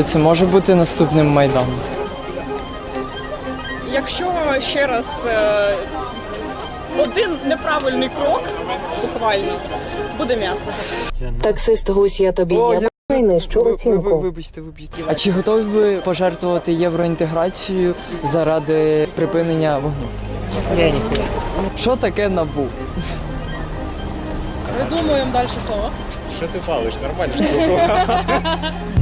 думаєте, це може бути наступним майданом? Якщо ще раз е, один неправильний крок, буквально, буде м'ясо. Таксист гусь, я тобі О, я- найнижчу оцінку. Вибачте, вибачте. А чи готові ви пожертвувати євроінтеграцією заради припинення вогню? Я ніхуя. Що таке набу? Придумуємо далі слова. Що ти палиш? Нормальна штука.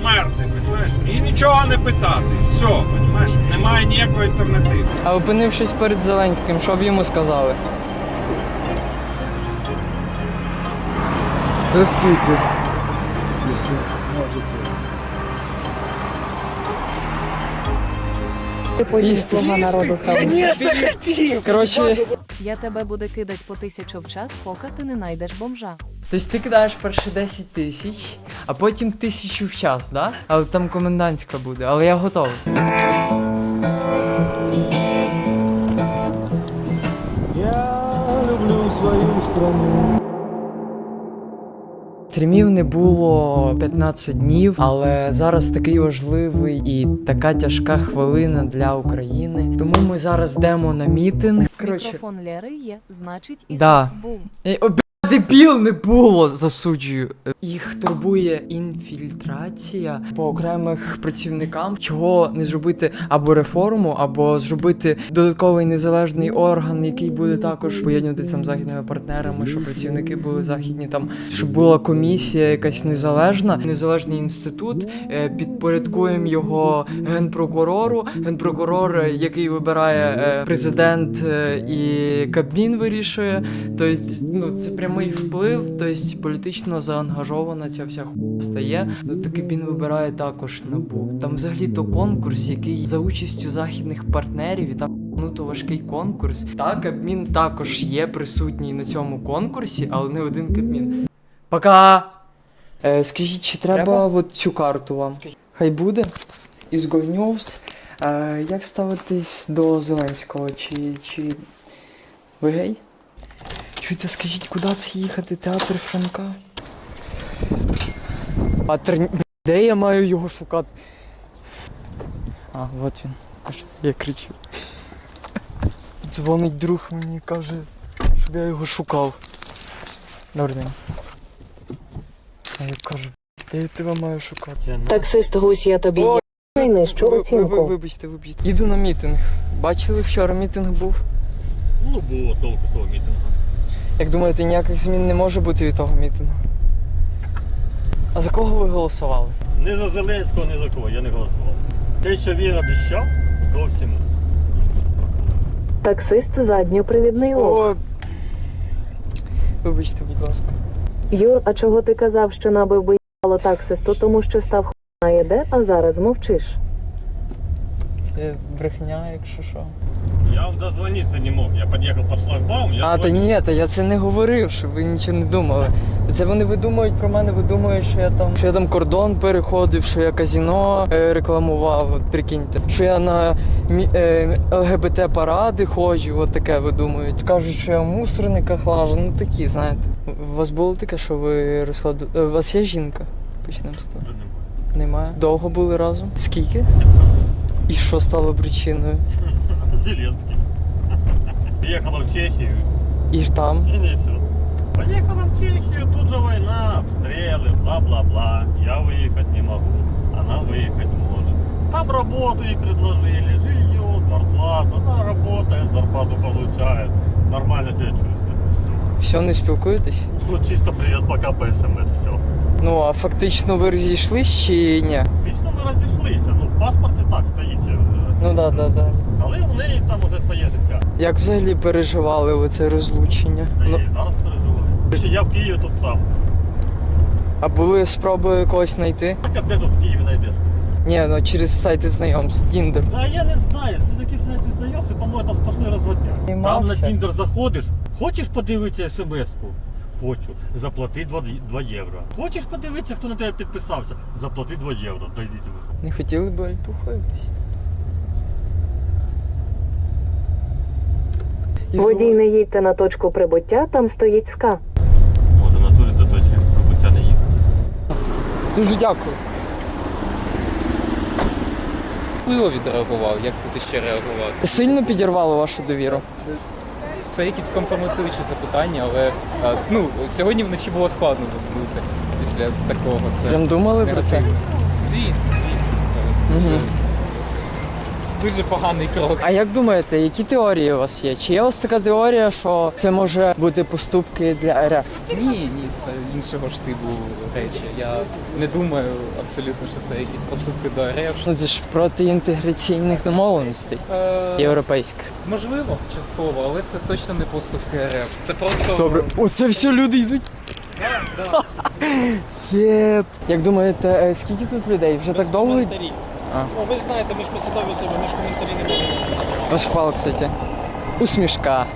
вмерти, розумієш? І нічого не питати. Все, розумієш? Немає ніякої альтернативи. А опинившись перед Зеленським, що б йому сказали? Простите, если можете. Ти потім слуга народу сам. Коротше, Я тебе буду кидать по тисячу в час, поки ти не знайдеш бомжа. Тобто ти кидаєш перші 10 тисяч, а потім тисячу в час, да? Але там комендантська буде, але я готовий. Стрімів не було 15 днів, але зараз такий важливий і така тяжка хвилина для України. Тому ми зараз йдемо на мітинг. Коротше, Мікрофон Лєри є, значить і Да. секс був. О, Дебіл не було, засуджую. Їх турбує інфільтрація по окремих працівникам, чого не зробити або реформу, або зробити додатковий незалежний орган, який буде також поєднуватися там західними партнерами, щоб працівники були західні, там щоб була комісія якась незалежна, незалежний інститут. е, Підпорядкуємо його генпрокурору. Генпрокурор, е, який вибирає е, президент і Кабмін вирішує. Тобто, ну це прямий вплив, тобто політично заангажована ця вся хуйня стає. Ну так Кабмін вибирає також набу. Там взагалі то конкурс, який за участю західних партнерів і там. Ну, то важкий конкурс. Так, Кабмін також є присутній на цьому конкурсі, але не один Кабмін. Пока! Е, скажіть, чи треба, от цю карту вам? Хай буде. Із News. Е, як ставитись до Зеленського? Чи, чи ви гей? Чуйте, скажіть, куди це їхати? Театр Франка? А тр... де я маю його шукати? А, от він. Я кричу. Дзвонить друг мені каже, щоб я його шукав. Добрий день. А я кажу, де я тебе маю шукати? Таксист гусь, я тобі О, найнижчу Ви- ви- ви- оцінку. Вибачте, вибачте. Іду на мітинг. Бачили, вчора мітинг був. Ну, було толку того мітингу. Як думаєте, ніяких змін не може бути від того мітингу? А за кого ви голосували? Не за Зеленського, ні за кого, я не голосував. Те, що він обіцяв, зовсім. Таксист задньопривідний лох. О, вибачте, будь ласка. Юр, а чого ти казав, що набив би їбало таксисту, тому що став хуйна єде, а зараз мовчиш? Це брехня, якщо що. Я вам дозвонитися не мог. Я під'їхав по шлагбаум, я А, та ні, та я це не говорив, щоб ви нічого не думали. Це вони видумують про мене, видумують, що я там, що я там кордон переходив, що я казіно е, рекламував, от прикиньте, що я на е, ЛГБТ паради ходжу, от таке видумують. Кажуть, що я в мусорниках лажу, ну такі, знаєте. У вас було таке, що ви розходили. е, У вас є жінка? Почнемо з того. Немає. Немає. Довго були разом? Скільки? І що стало причиною? Зеленський. Приїхала в Чехію І ж там. і не все. Поїхала в Чехію, тут же війна, обстріли, бла-бла-бла. Я виїхати не можу, вона виїхати може. Там роботу їй предложили, жилье, зарплату. Вона работает, зарплату получает. Нормально себя чувствует. Все, не спілкуєтесь? Ну, чисто привет, пока по смс, все. Ну, а фактично ви розійшлись чи ні? Фактично ми розійшлися. Ну, в паспорті так стоїть. е, Ну да, да, да. Але у неї там уже своє життя. Як взагалі переживали оце розлучення? Та Ну, я і зараз переживаю. Ще я в Києві тут сам. а були спроби когось знайти? Так а де тут в Києві знайдеш? Ні, ну через сайти знайомств, Тіндер. Та я не знаю, це такі сайти здаєшся, по-моєму, там сплошний розводняк. Там на Знімався. Тіндер заходиш, хочеш подивитися смс-ку? Хочу. Заплати 2, 2 євро. Хочеш подивитися, хто на тебе підписався? Заплати 2 євро. Дойдіть ви. Не хотіли б альтуху якусь? Водій не їдьте на точку прибуття, там стоїть ска. Може, в натурі до точки прибуття не їхати. Дуже дякую. Пиво відреагував, як тут ще реагувати? Сильно підірвало вашу довіру. Це якісь компрометуючі запитання, але ну, сьогодні вночі було складно заснути після такого. Це Прям думали негативно. про це? Звісно, звісно, це угу дуже поганий крок. А як думаєте, які теорії у вас є? Чи є у вас така теорія, що це може бути поступки для РФ? Ні, ні, це іншого ж типу речі. Я не думаю абсолютно, що це якісь поступки до РФ. Ну це ж проти інтеграційних домовленостей Е, європейських. можливо, частково, але це точно не поступки РФ. Це просто Добре, оце все люди йдуть. Як думаєте, е, скільки тут людей? Вже так довго? А. Ну, ви ж знаєте, ми ж посадові особи, ми ж коментарі не будемо. Ваш впало, кстати. Усмішка.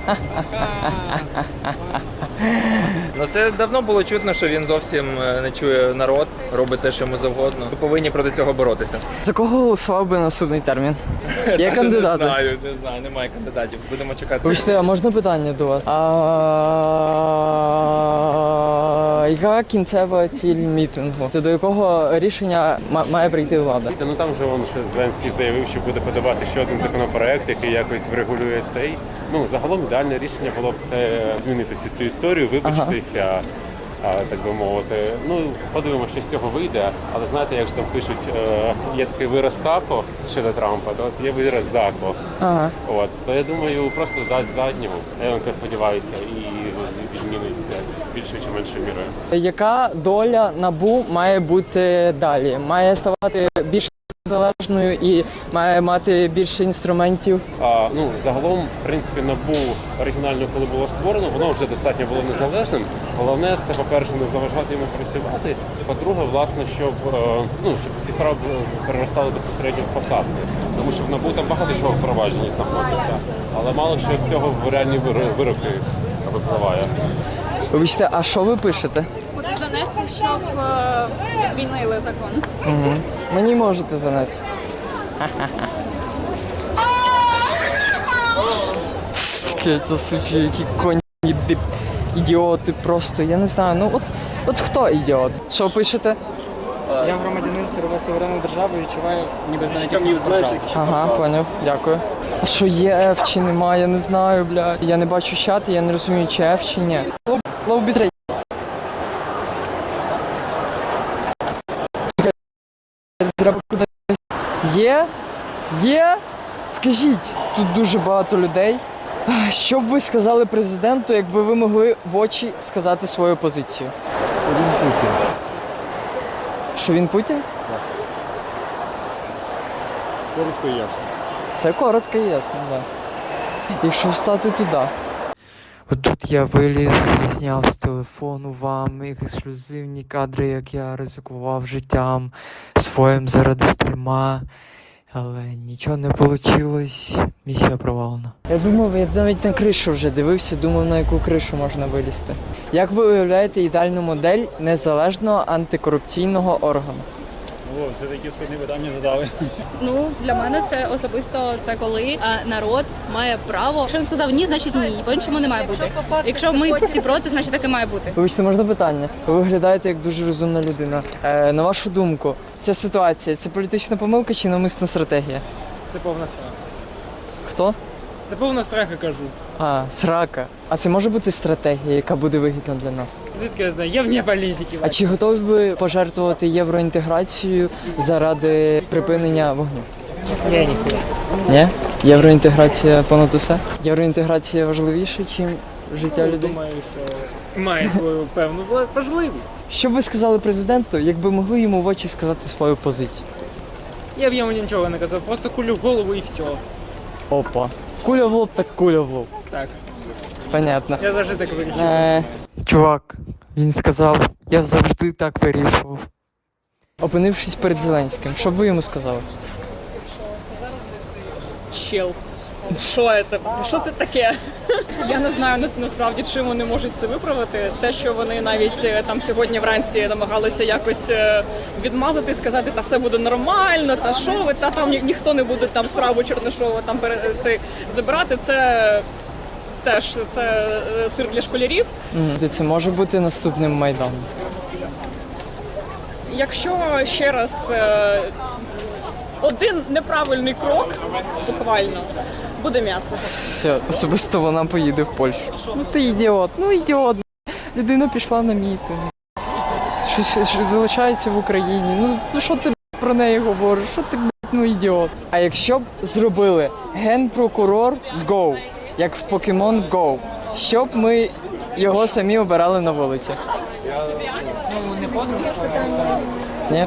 Ну це давно було чутно, що він зовсім е, не чує народ, робить те, що йому завгодно. Ми повинні проти цього боротися. За кого голосував би наступний термін? Є Не знаю, не знаю, немає кандидатів. Будемо чекати. Вибачте, а можна питання до вас? А... Яка кінцева ціль мітингу? До якого рішення має прийти влада? Ну там же он ще Зеленський заявив, що буде подавати ще один законопроект, який якось врегулює цей. Ну загалом ідеальне рішення було б це змінити всю цю історію, вибачитися. а, Так би мовити, ну подивимося, що з цього вийде. Але знаєте, як ж там пишуть, е, є такий вираз тако щодо Трампа, то от є вираз зако. Ага. От то я думаю, просто дасть заднього. Я на це сподіваюся, і відміниться більшою чи меншою мірою. Яка доля набу має бути далі? Має ставати більш залежною і має мати більше інструментів. А, ну, загалом, в принципі, набу оригінально, коли було створено, воно вже достатньо було незалежним. Головне, це, по-перше, не заважати йому працювати. По-друге, власне, щоб е, ну щоб ці справи переростали безпосередньо в посадки. Тому що в набу там багато чого впроваджені знаходиться, але мало що з цього в реальні вироки випливає. Вибачте, а що ви пишете? Куди занести, щоб е, відмінили закон? Угу. Мені можете занести. Суки, це сучі, які коні ідіоти просто. Я не знаю. Ну от, от хто ідіот? Що пишете? Я громадянин суверенної держави відчуваю ніби навіть як держава. Ага, поняв, дякую. А що є F чи немає, я не знаю, бля. Я не бачу чат, я не розумію, чи F чи ні. Кудись. Є? Є? Скажіть, тут дуже багато людей. Що б ви сказали президенту, якби ви могли в очі сказати свою позицію? Що він Путін? Коротко і ясно. Це коротко і ясно, так. Да. Якщо встати туди. Отут я виліз і зняв з телефону вам ексклюзивні кадри, як я ризикував життям своїм заради стріма. Але нічого не вийшло, місія провалена. Я думав, я навіть на кришу вже дивився, думав, на яку кришу можна вилізти. Як ви уявляєте ідеальну модель незалежного антикорупційного органу? О, все такі складні питання задали. Ну для мене це особисто це коли е, народ має право. Якщо він сказав ні, значить ні. По-іншому не має бути. Якщо ми всі проти, значить так і має бути. Вибачте, можна питання? Ви виглядаєте як дуже розумна людина. Е, на вашу думку, ця ситуація це політична помилка чи навмисна стратегія? Це повна срака. Хто? Це повна срака, кажу. А, срака. А це може бути стратегія, яка буде вигідна для нас? Звідки я знаю? Я вне політики. А чи готові ви пожертвувати євроінтеграцією заради припинення вогню? Я ніхуя. Ні? Євроінтеграція понад усе? Євроінтеграція важливіша, ніж життя людей? Думаю, що має свою певну важливість. Що б ви сказали президенту, якби могли йому в очі сказати свою позицію? Я б йому нічого не казав, просто кулю в голову і все. Опа. Куля в лоб, так куля в лоб. Так. Понятно. Я завжди так вирішив. Е, чувак, він сказав, я завжди так вирішував. Опинившись перед Зеленським, що б ви йому сказали? Чел. Що це? Що це таке? Я не знаю нас- насправді, чим вони можуть це виправити. Те, що вони навіть е, там сьогодні вранці намагалися якось е, відмазати, сказати, та все буде нормально, та що ви, та там ні- ніхто не буде там справу Чернишова там пере- це забирати. Це теж це е, цирк для школярів. Це може бути наступним майданом. якщо ще раз е, один неправильний крок, буквально, буде м'ясо. Все, особисто вона поїде в Польщу. Ну ти ідіот, ну ідіот. Людина пішла на мітинг. Щось, щось залишається в Україні. Ну ну, що ти про неї говориш? Що ти ну ідіот? А якщо б зробили генпрокурор Go, як в Pokemon Go, щоб ми його самі обирали на вулиці? Ні?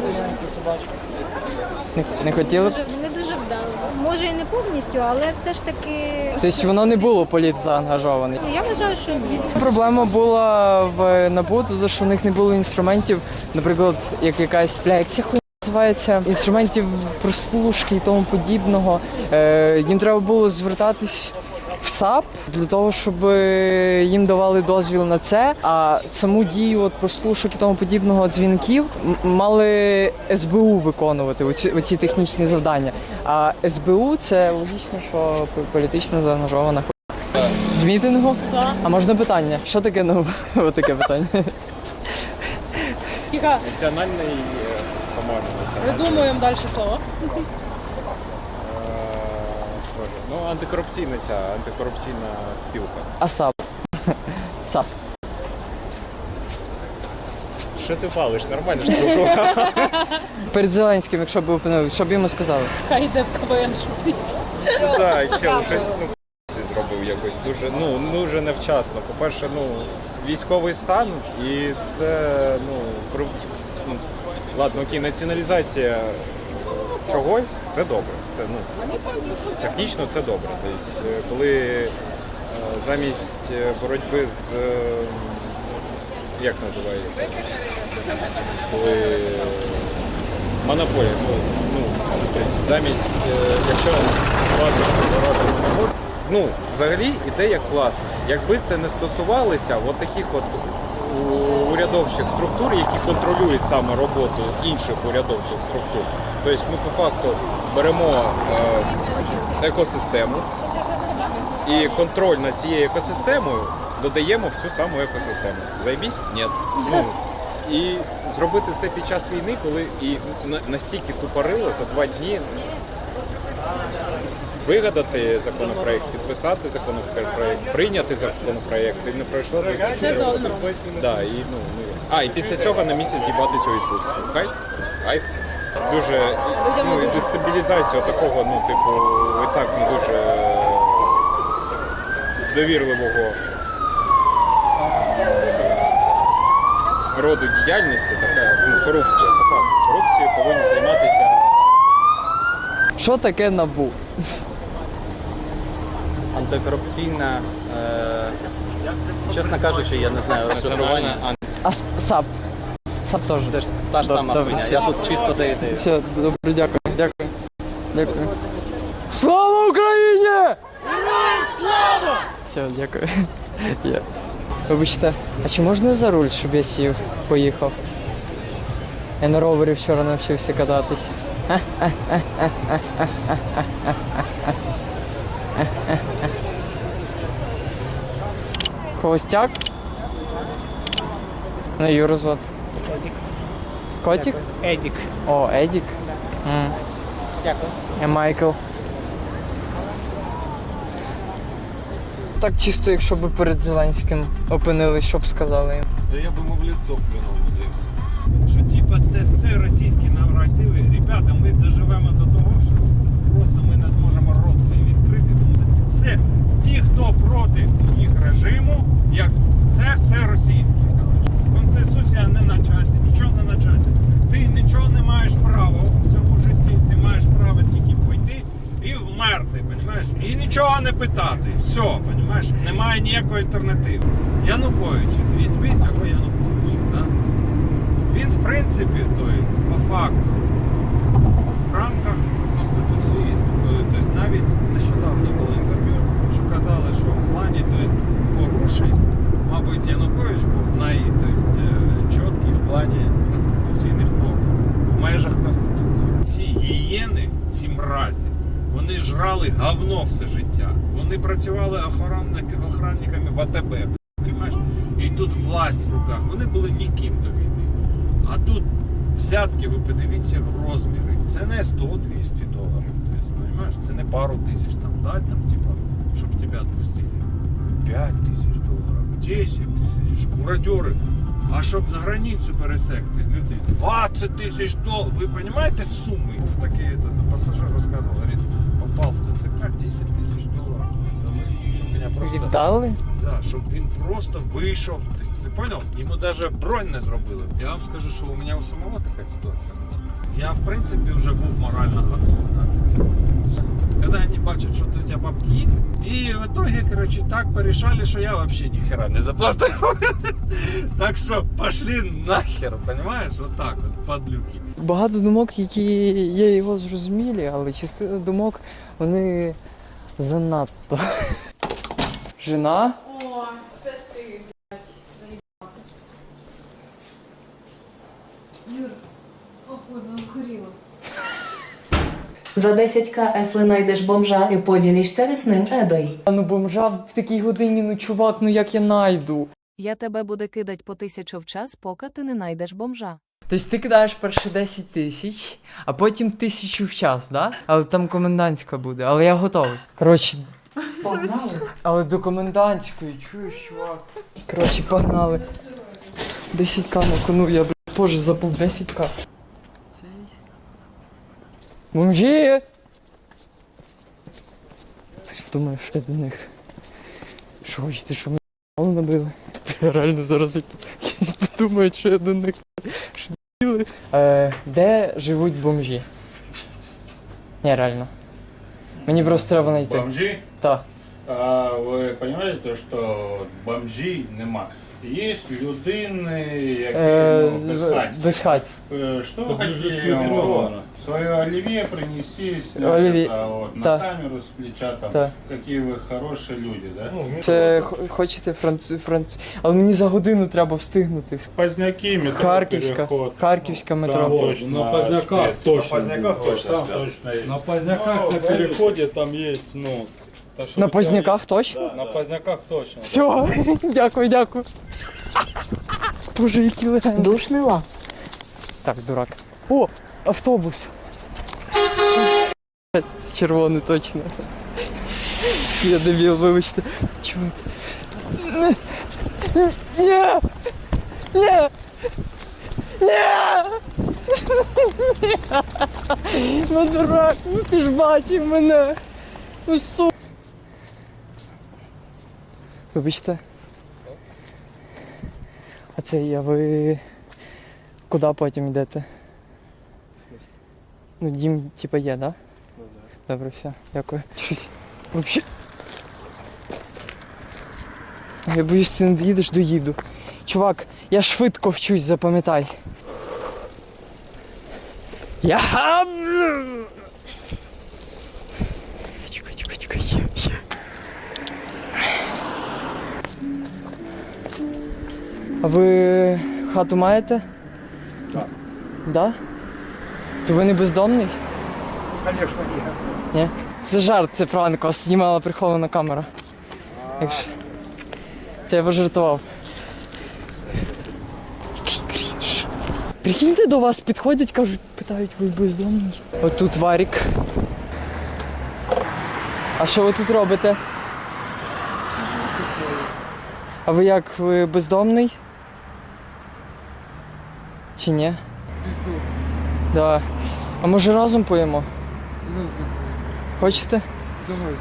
Не, не хотіли б? Не дуже вдало. Може і не повністю, але все ж таки. Тобто воно не було політзаангажоване. Я вважаю, що ні. Проблема була в НАБУ, тому що в них не було інструментів, наприклад, як якась бля, як ця хуйня називається, інструментів прослушки і тому подібного. Е, їм треба було звертатись САП для того, щоб е, їм давали дозвіл на це. А саму дію от прослушок і тому подібного дзвінків мали СБУ виконувати оці, оці технічні завдання. А СБУ це логічно, що політично заангажована. З мітингу? Так. А можна питання? Що таке ну таке питання? Національний, по-моєму. Придумуємо далі слова. Боже, Ну, антикорупційна ця, антикорупційна спілка. А САП. САП. Що ти палиш? Нормально штуку. Перед Зеленським, якщо б опинили, що б йому сказали? Хай йде в КВН шутить. Так, що щось ну, ти зробив якось дуже, ну, дуже невчасно. По-перше, ну, військовий стан, і це, ну, ну, ладно, окей, націоналізація чогось це добре. Це, ну, технічно це добре. Тобто, е, коли е, замість е, боротьби з як називається? Коли монополія, ну, ну тобто замість, якщо складно робити, ну, взагалі ідея класна. Якби це не стосувалося от таких от урядовчих структур, які контролюють саме роботу інших урядовчих структур. Тобто ми по факту беремо е, екосистему і контроль над цією екосистемою додаємо в цю саму екосистему. Зайбісь? Ні. Ну, і зробити це під час війни, коли і настільки тупорило за два дні вигадати законопроект, підписати законопроект, прийняти законопроект, і не пройшло 24 роки. Да, і, ну, ну, а, і після цього на місяць з'їбатися у відпустку. Кайф? Кайф. Дуже ну, і дестабілізація такого, ну, типу, і так не дуже довірливого роду діяльності, така ну, корупція. По факту. Корупцією повинні займатися. Що таке набу? антикорупційна, е, чесно кажучи, я не знаю розшифрування. А с- САП. САП теж. Це ж та ж сама Добре, хуйня. Я тут чисто за ідею. Все, добре, дякую, дякую. Дякую. Слава Україні! Героям слава! Все, дякую. Я. Вибачте, а чи можна за руль, щоб я сів, поїхав? Я на ровері вчора навчився кататись. Холостяк? Ну, Юру звати. Котик? Едік. О, Едік. М. Дякую. Я Майкл. Так чисто, якщо б перед Зеленським опинились, що б сказали їм. Я би мов лицо плюнув Що типа це все російські наративи. Ребята, ми доживемо до того, що просто ми не зможемо рот свій відкрити. Тому це все. Ті, хто проти їх режиму, як це все російське. Конституція не на часі, нічого не на часі. Ти нічого не маєш права в цьому житті. Ти маєш право тільки пойти і вмерти, понімаєш? І нічого не питати. Все, понімаєш? Немає ніякої альтернативи. Янукович, візьми цього Януковича, так? Він, в принципі, то по факту, в рамках Конституції, тобто навіть нещодавно було інтерв'ю, що казали, що в плані тобто, порушень, мабуть, Янукович був най, тобто, е, чіткий в плані конституційних норм, в межах Конституції. Ці гієни, ці мразі, вони жрали говно все життя. Вони працювали охранниками в АТБ. Понимаєш? І тут власть в руках. Вони були ніким до війни. А тут взятки, ви подивіться в розміри. Це не 100-200 доларів. Тобто, це не пару тисяч там дать, там, типа, щоб тебе відпустили. 5 тисяч доларів, 10 тисяч, куратери. А щоб за границю пересекти люди 20 тисяч доларів. Ви розумієте суми? Такий этот, пасажир розказував, говорить, попав в ТЦК 10 тисяч доларів. Щоб мене просто... Віддали? Да, щоб він просто вийшов. Ти, ти понял? Йому навіть бронь не зробили. Я вам скажу, що у мене у самого така ситуація. Я, в принципі, вже був морально готовий дати цього. Когда они бачат, що у тебя бабки есть. В итоге, короче, так порішали, що я вообще ніхера не заплатив. так що пошли нахер, понимаешь? Вот так вот, подлюки. Багато думок, які є його зрозумілі, але частина думок, вони занадто. Жена? О, це ти, Юр, ой, вона згоріла. За 10к если найдеш бомжа і поділишся з ним едой. А ну бомжа в такій годині, ну чувак, ну як я найду? Я тебе буде кидать по тисячу в час, поки ти не найдеш бомжа. Тобто ти кидаєш перші 10 тисяч, а потім тисячу в час, да? Але там комендантська буде, але я готовий. Коротше, погнали. Але до комендантської, чуєш, чувак. Коротше, погнали. 10к на кону, я, блядь, боже, забув 10к. Бомжі! Подумає, що я до них. Що хочете, що ми мало набили? Бля, реально зараз якісь подумають, що я до них. Е, де живуть бомжі? Ні, реально. Мені просто треба знайти. Бомжі? Так. А ви розумієте, що бомжі нема. Є людини, які Е, без хаті. без хаті. Е, Що ви Поближе Своє оливье принести, снять Оливье, это вот, на камеру с плеча, там, Да. какие вы хорошие люди, да? Це х- хочете француз, француз. Але мені за годину треба встигнути. Позняки, метро, Харківська, переход. Харківська метро. Там точно на Поздняках спец. точно. На Поздняках точно. Там точно есть. На Поздняках на переходе там есть, ну... то, что На у тебя- Поздняках точно? На Поздняках точно. Все, дякую, дякую. Боже, які легенди. Душнила. Так, дурак. О, автобус. Червоний точно. Я дебіл, вибачте. Чувак. Ні! Ні! Ні! Ні! Ну дурак, ну ти ж бачив мене. Ну су. Вибачте. А це я ви куди потім йдете? Ну, дім, типа, є, да? Ну, да. Добре, все, дякую. Щось. Вообще. Я боюсь, ти не доїдеш, доїду. Чувак, я швидко вчусь, запам'ятай. Я. Чекай, чекай, чекай. А ви хату маєте? Так. Да? То ви не бездомний? Конечно, ні. Ні? Це жарт, це пранк, вас знімала прихована камера. Якщо... Це я пожартував. Який крінж. Прикиньте, до вас підходять, кажуть, питають, ви бездомний. Отут варік. А що ви тут робите? А ви як, ви бездомний? Чи ні? Бездомний. Да. А може разом поїмо? Разом Хочете? Давайте.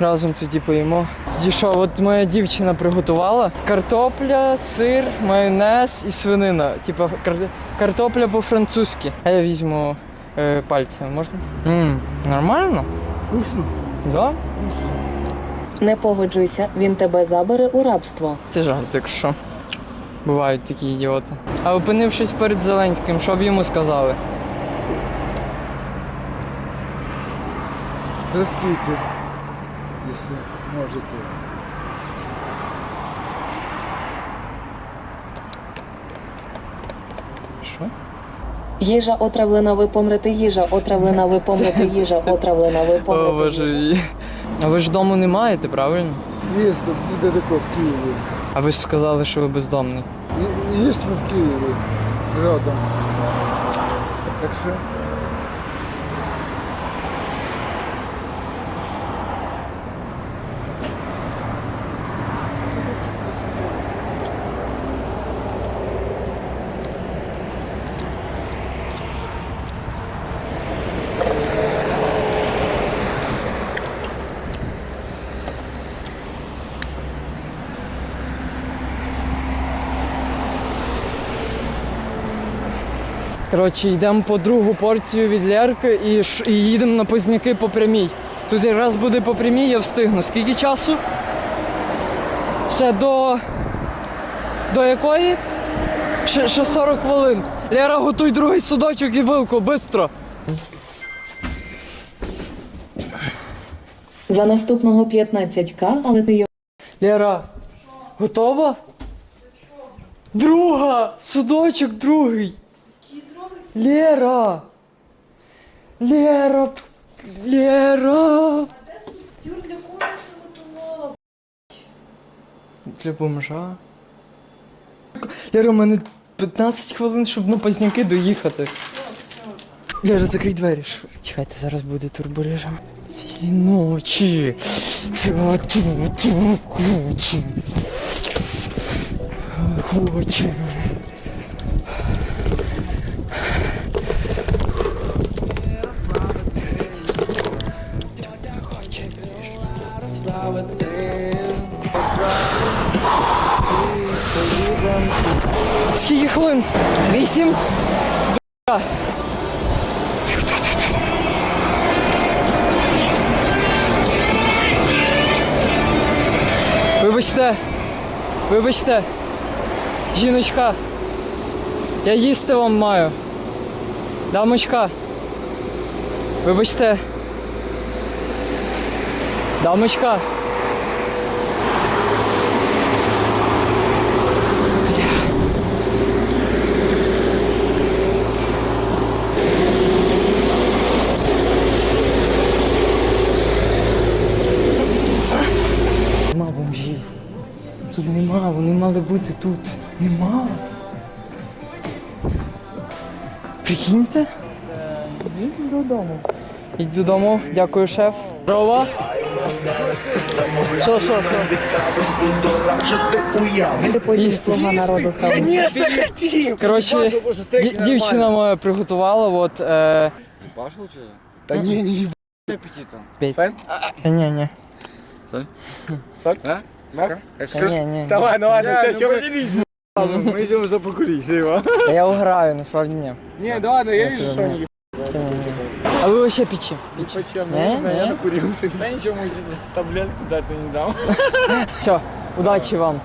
Разом тоді поїмо. Тоді що, от моя дівчина приготувала картопля, сир, майонез і свинина. Типа кар- картопля по-французьки. А я візьму е, пальцем, можна? Мм, нормально? Вкусно? Да? Не погоджуйся, він тебе забере у рабство. Це жарт, якщо. Бувають такі ідіоти. А опинившись перед Зеленським, що б йому сказали? Простите, если можете. Що? Їжа отравлена, ви помрете, їжа отравлена, ви помрете, їжа отравлена, ви О, боже. їжа. і- А ви ж дому не маєте, правильно? Есть там недалеко в Киеве. А ви ж сказали, що ви бездомний. И- Есть мы в Киеве, рядом. Так що. Коротше, йдемо по другу порцію від Лерки і, ш- і їдемо на Позняки по прямій. Тут якраз буде по прямій, я встигну. Скільки часу? Ще до. До якої? Ще, ще 40 хвилин. Лера, готуй другий судочок і вилку, швидко. За наступного 15к, але ти його Лера, готова? Друга! Судочок другий! Лера! Лера! Лера! Юр, для це готувала? Для бомжа. Лера, у мене 15 хвилин, щоб на позняки доїхати. Лера, закрий двері. Чекайте, зараз буде турборежим. Ці ночі. Ці ночі. Ці ночі. Хоче. 8. Вибачте, вибачте, жіночка, я їсти вам маю. Дамочка. Вибачте. Дамочка. Мали бути тут. Нема. Прикиньте? Йдіть додому. Йдь додому, дякую, шеф. Здорово. Що, що, що? слуга народу став. Коротше, дівчина моя приготувала, от. Е... Пашел чи? Та ні, ні, апетиту. Петь. Та ні, ні. Соль? Соль? А? Та ні, ні. Давай, ну ладно, все, що поделись. Мы идем за покурить, его. Та я уграю, насправді ні. Не, да ладно, я Я вижу, всё что равно. они Та ні, ні. А ви вообще печі? Почему? Не, Не знаю, я не. накурился. Да ничего, мы таблетку дать не дам. Все, удачі вам.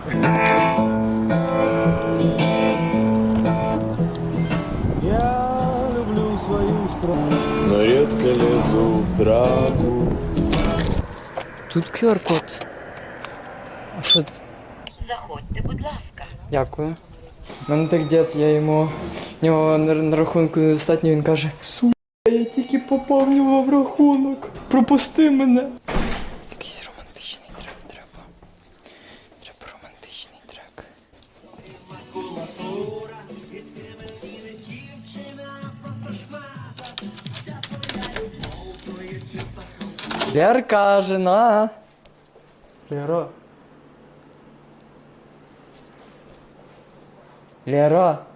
Но редко лезу в драку. Тут QR-код. А що? Заходьте, будь ласка. Дякую. У мене так дід, я йому в нього на, на рахунку недостатньо, він каже: Сука, я тільки попав нього в рахунок. Пропусти мене. Якийсь романтичний трек треба. Треба романтичний трек. Лерка, жена. Лера. Лера.